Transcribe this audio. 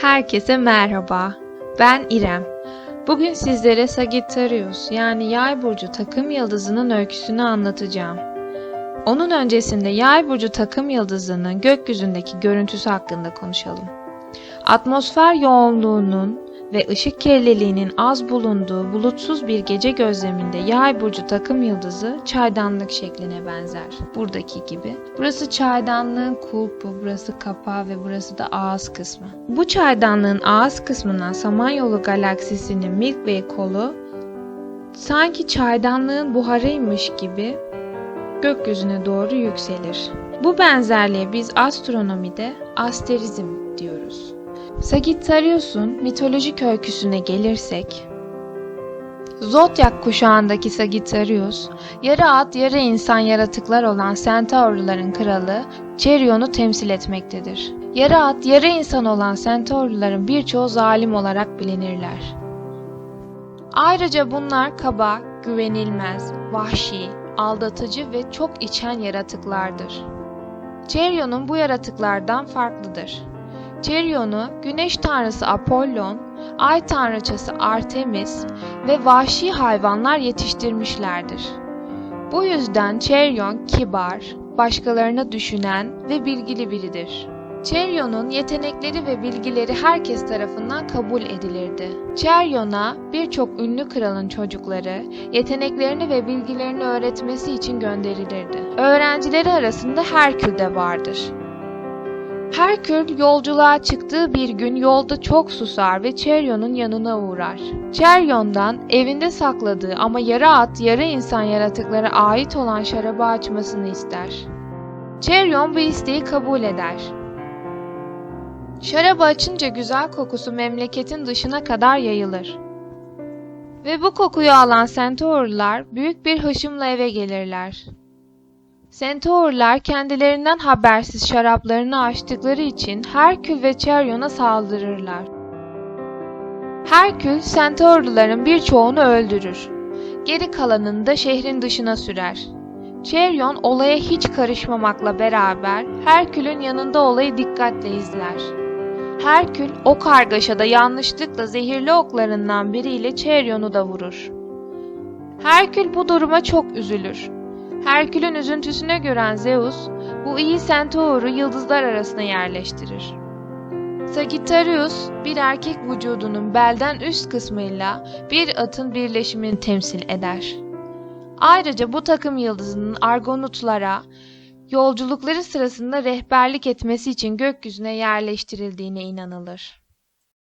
Herkese merhaba. Ben İrem. Bugün sizlere Sagittarius yani Yay burcu takım yıldızının öyküsünü anlatacağım. Onun öncesinde Yay burcu takım yıldızının gökyüzündeki görüntüsü hakkında konuşalım. Atmosfer yoğunluğunun ve ışık kirliliğinin az bulunduğu bulutsuz bir gece gözleminde Yay burcu takım yıldızı çaydanlık şekline benzer. Buradaki gibi. Burası çaydanlığın kulpu, burası kapağı ve burası da ağız kısmı. Bu çaydanlığın ağız kısmından Samanyolu galaksisinin Milky kolu sanki çaydanlığın buharıymış gibi gökyüzüne doğru yükselir. Bu benzerliğe biz astronomide asterizm diyoruz. Sagittarius'un mitolojik öyküsüne gelirsek, Zodyak kuşağındaki Sagittarius, yarı at yarı insan yaratıklar olan Centaurluların kralı Cerion'u temsil etmektedir. Yarı at yarı insan olan Centaurluların birçoğu zalim olarak bilinirler. Ayrıca bunlar kaba, güvenilmez, vahşi, aldatıcı ve çok içen yaratıklardır. Cerion'un bu yaratıklardan farklıdır. Cerion'u güneş tanrısı Apollon, ay tanrıçası Artemis ve vahşi hayvanlar yetiştirmişlerdir. Bu yüzden Cherion kibar, başkalarını düşünen ve bilgili biridir. Cherion'un yetenekleri ve bilgileri herkes tarafından kabul edilirdi. Cherion'a birçok ünlü kralın çocukları yeteneklerini ve bilgilerini öğretmesi için gönderilirdi. Öğrencileri arasında Herkül de vardır. Herkül yolculuğa çıktığı bir gün yolda çok susar ve Cherion'un yanına uğrar. Cherion'dan evinde sakladığı ama yarı at yarı insan yaratıklara ait olan şarabı açmasını ister. Cherion bu isteği kabul eder. Şarabı açınca güzel kokusu memleketin dışına kadar yayılır. Ve bu kokuyu alan Centaurlular büyük bir hışımla eve gelirler. Centaurlar kendilerinden habersiz şaraplarını açtıkları için Herkül ve Cherion'a saldırırlar. Herkül Centaurluların birçoğunu öldürür. Geri kalanını da şehrin dışına sürer. Cherion olaya hiç karışmamakla beraber Herkül'ün yanında olayı dikkatle izler. Herkül o kargaşada yanlışlıkla zehirli oklarından biriyle Cherion'u da vurur. Herkül bu duruma çok üzülür. Herkül'ün üzüntüsüne gören Zeus, bu iyi Centaur'u yıldızlar arasına yerleştirir. Sagittarius, bir erkek vücudunun belden üst kısmıyla bir atın birleşimini temsil eder. Ayrıca bu takım yıldızının Argonutlara yolculukları sırasında rehberlik etmesi için gökyüzüne yerleştirildiğine inanılır.